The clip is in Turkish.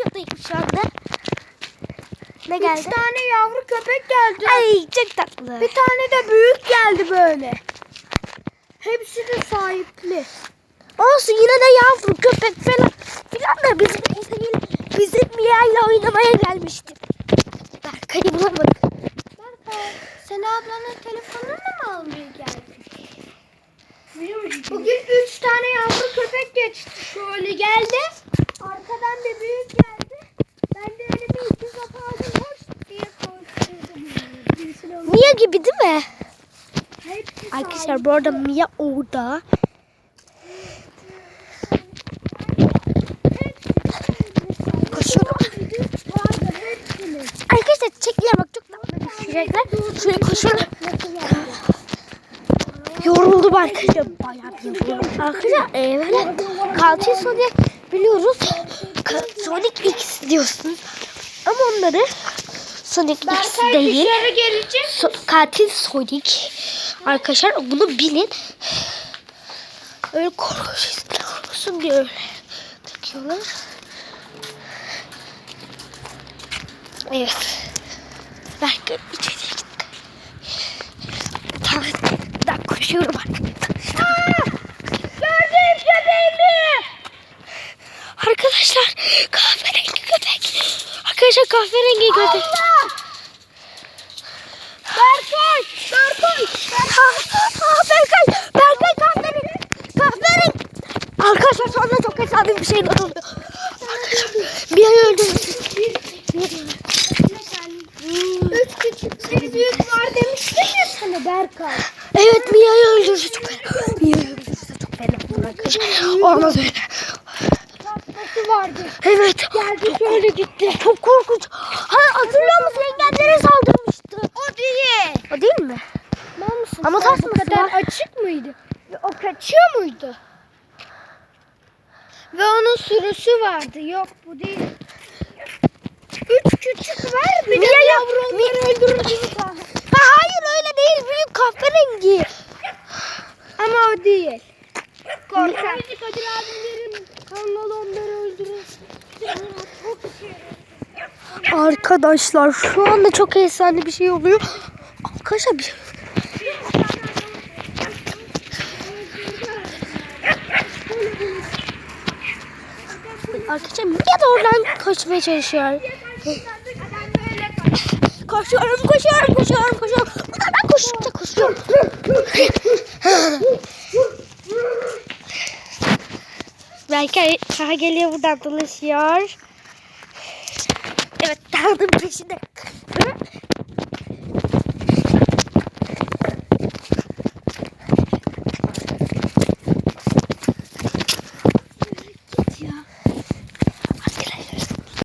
videodayım şu anda. Ne geldi? Üç tane yavru köpek geldi. Ay çok tatlı. Bir tane de büyük geldi böyle. Hepsi de sahipli. Olsun yine de yavru köpek falan filan da bizim. Bizim Mia ile oynamaya gelmişti. Berkay'ı bulamadık. Berkay, sen ablanın telefonunu mu almaya geldin? Bugün üç tane yavru köpek geçti. Şöyle geldi. Arkadan bir büyük geldi. Ben de elimi iki kapı aldım. Hoş diye koşturdum. Birisini aldım. Mia gibi değil mi? Hepsi Arkadaşlar bu arada Mia orada. Koşuyorum. Arkadaşlar çekler bak çok tatlı düşecekler. Şöyle koşuyorum. Yoruldum arkadaşlar. Bayağı bir yoruldum. Arkadaşlar e, böyle katil Sonic biliyoruz. Sonic X diyorsunuz. Ama onları Sonic X Berkay değil. dışarı gelecek. So- katil Sonic. Arkadaşlar bunu bilin. Öyle korkuyorsun diye öyle takıyorlar. Evet. Belki içeriye gittik. Tamam. Ben koşuyorum arkadaşlar. Gördüm köpeğimi. Arkadaşlar kahverengi köpek. Arkadaşlar kahverengi köpek. Allah. Berkay. Berkay. Aa, aa, Berkay, Berkay kahverengi. Kahverengi. Arkadaşlar anda çok hesabım bir şeyler oluyor. Arkadaşlar bir ay öldürdüm. Üç küçük bir büyük var demiştim ya sana Berkay. Evet Mia'yı öldürürse çok fena. Mia'yı öldürürse çok fena arkadaşlar. Olmaz öyle. Tatlısı vardı. Evet. Geldi şöyle gitti. Çok korkunç. Ha, hatırlıyor musun? Engelleri saldırmıştı. O değil. O değil mi? Mal mısın? Ama sen? ters bu mısın kadar var? Açık mıydı? O kaçıyor muydu? Ve onun sürüsü vardı. Yok bu değil. Üç küçük var. Bir de Mia ya- yavru onları öldürür gibi. Ha, hayır öyle değil. Büyük kahverengi. Ama o değil. Korkak. Kadir abimlerin kanalı onları öldürür. Çok şey. Arkadaşlar şu anda çok efsane bir şey oluyor. Arkadaşlar bir Arkadaşlar Mia da oradan koşmaya çalışıyor. Koşuyorum, koşuyorum, koşuyorum, koşuyorum. Ben koştukça koşuyorum. Belki daha geliyor buradan dolaşıyor. Evet daldım peşine.